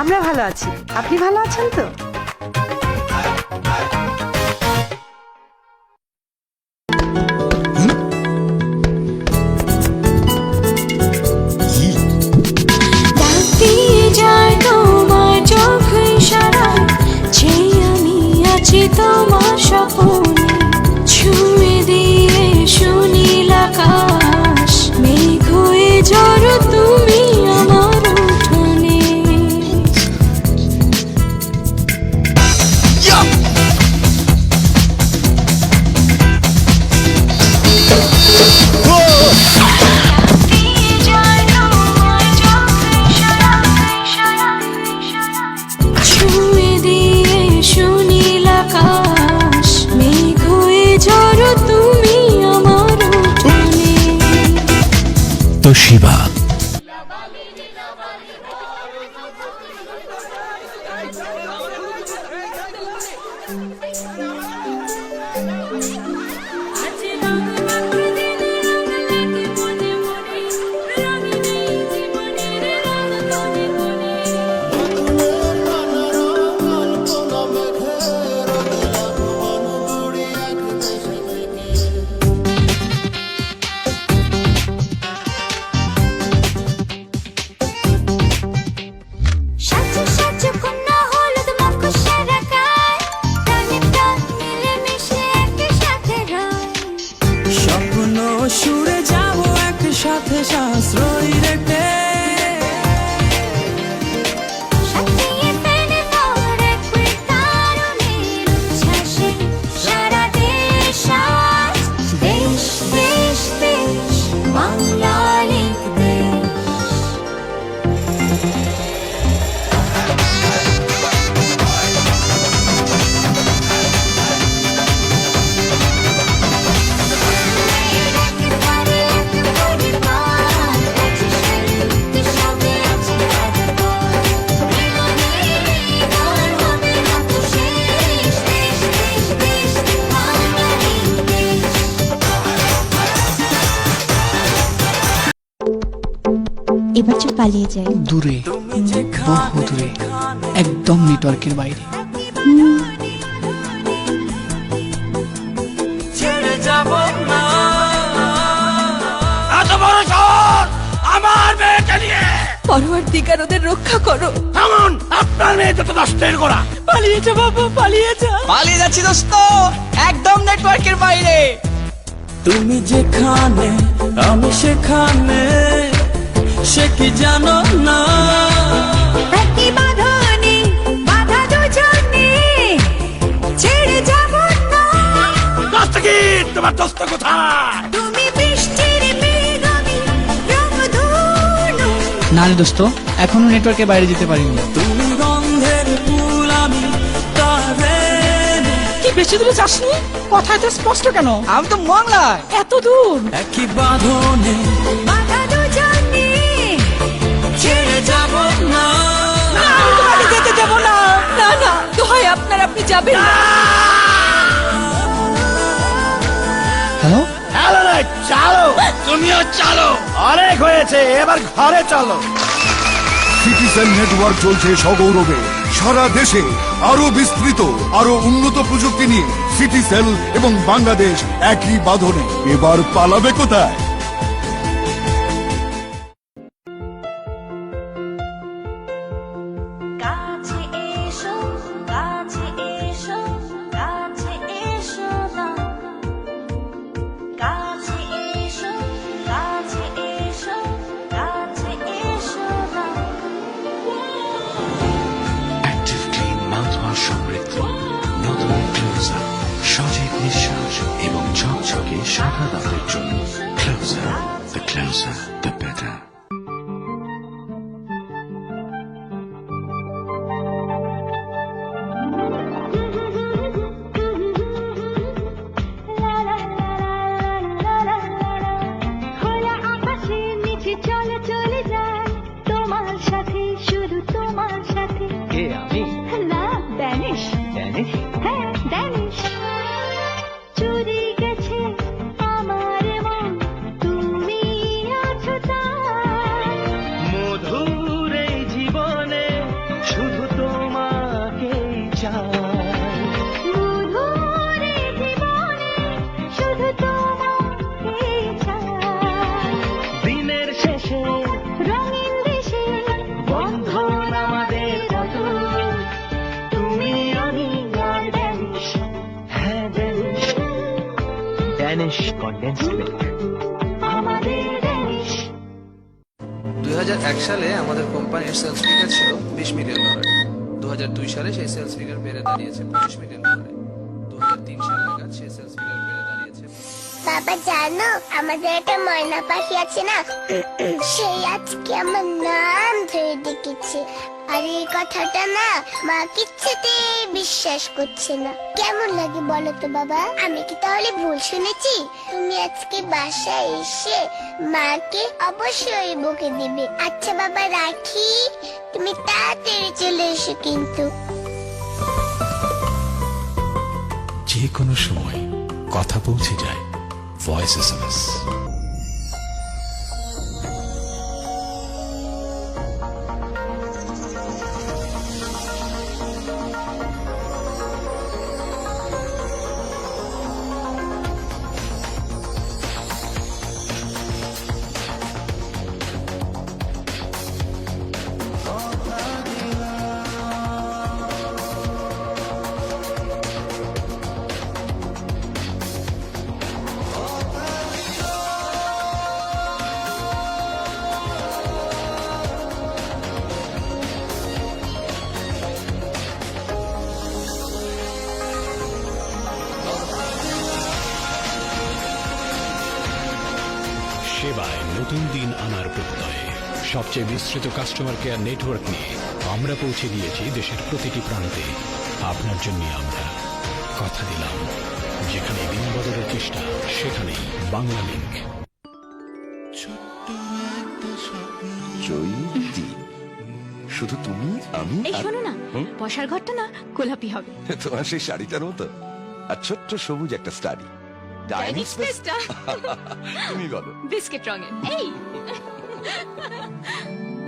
আমরা ভালো আছি। আপনি ভালো আছেন তো? তোশিবা এবার চল পালিয়ে যাই দূরে বহু দূরে একদম নেটওয়ার্কের বাইরে। ছেড়ে যাব না। এত বড় শহর আমার মেয়েকে নিয়ে। পরোয়ার দিগার ওদের রক্ষা করো। থামুন আপনার মেয়ে নষ্টের গোড়া। পালিয়ে যা বাবা পালিয়ে যা। পালিয়ে যাচ্ছি দোস্ত একদম নেটওয়ার্কের বাইরে। তুমি যেখানে আমি সেখানে। সে কি জানো না? প্রতিবাদনে বাধা দুজনে ছেড়ে যাব না। তোমার দস্ত কোথায়? তুমি বৃষ্টির মেঘ আমি রংধনু। না রে দোস্ত এখনও নেটওয়ার্কের বাইরে যেতে পারিনি। তুমি গন্ধের ফুল আমি কি বেশি দূরে যাসনি? কথায় তো স্পষ্ট কেন? আমি তো বাংলায় এত দূর। একই বাঁধনে ছেড়ে যাব তোমাকে যেতে দেবো না। না না দোহাই আপনার আপনি যাবেন না হ্যালো হ্যালো রে চালো। তুমিও চালো। অনেক হয়েছে এবার ঘরে চলো। সিটিজেন নেটওয়ার্ক চলছে সগৌরবে। সারা দেশে আরও বিস্তৃত আরও উন্নত প্রযুক্তি নিয়ে সিটিসেল এবং বাংলাদেশ একই বাঁধনে। এবার পালাবে কোথায়? 沙太大罪 কন্ডেন্সড মিল্ক সালে আমাদের কোম্পানির সেলস ফিগার ছিল বিশ মিলিয়ন ডলার দু সালে সেই সেলস ফিগার বেড়ে দাঁড়িয়েছে পঁচিশ মিলিয়ন ডলারে দু সাল নাগাদ সেই সেলস ফিগার বেড়ে দাঁড়িয়েছে বাবা, জানো, আমাদের একটা ময়না পাখি আছে না? সেই আজকে আমার নাম ধরে ডেকেছে। আর এই কথাটা না মা কিচ্ছুতে বিশ্বাস করছে না। কেমন লাগে বলো তো বাবা? আমি কি তাহলে ভুল শুনেছি? তুমি আজকে বাসায় এসে মাকে অবশ্যই বকে দিবে। আচ্ছা বাবা, রাখি। তুমি তাড়াতাড়ি চলে এসো কিন্তু। যে কোনো সময় কথা পৌঁছে যায় ভয়েস এস। নতুন দিন আনার প্রত্যয়ে। সবচেয়ে বিস্তৃত কাস্টমার কেয়ার নেটওয়ার্ক নিয়ে আমরা পৌঁছে দিয়েছি দেশের প্রতিটি প্রান্তে। আপনার জন্য আমরা কথা দিলাম। যেখানে দিন বদলের চেষ্টা সেখানেই বাংলা লিঙ্ক চৈতি শুধু তুমি আমি এই আর শোনো না? বসার ঘরটা না গোলাপি হবে। তোমার সেই শাড়িটার মতো। আর ছোট্ট সবুজ একটা স্টাডি ডাইনিং তুমি বলো। বিস্কিট রঙের। এই।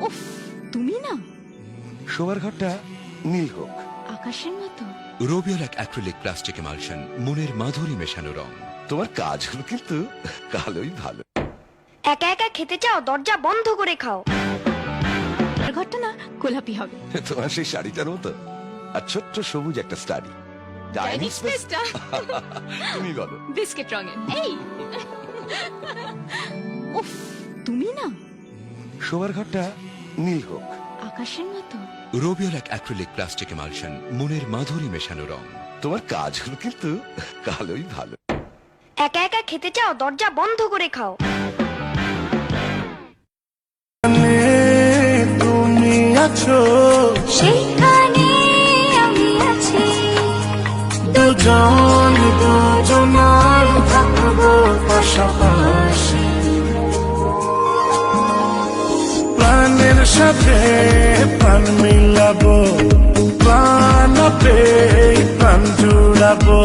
উফ তুমি না। শোবার ঘরটা নীল হোক। আকাশের মতো। রোবিয়াল এক অ্যাক্রিলিক প্লাস্টিক এমালশন মনের মাধুরী মেশানো রং। তোমার কাজগুলো কিন্তু কালোই ভালো। একা একা খেতে চাও দরজা বন্ধ করে খাও। ঘরটা না গোলাপি হবে। তোমার সেই শাড়িটার মতো। আর ছোট্ট সবুজ একটা স্টাডি। ডাইনিং স্পেস তুমি বলো। বিস্কিট রঙের। এই। উফ তুমি না। শোবার ঘরটা নীল হোক। আকাশের মতো। রোবিয়াল এক অ্যাক্রিলিক প্লাস্টিক এমালশন মনের মাধুরী মেশানো রং। তোমার কাজগুলো কিন্তু কালোই ভালো। একা একা খেতে চাও দরজা বন্ধ করে খাও। তুমি আছো। সেখানে দুজন দুজনার থাকব পাশাপাশি। প্রাণের সাথে প্রাণ মিলাবো প্রাণ প্রাণ জুড়াবো।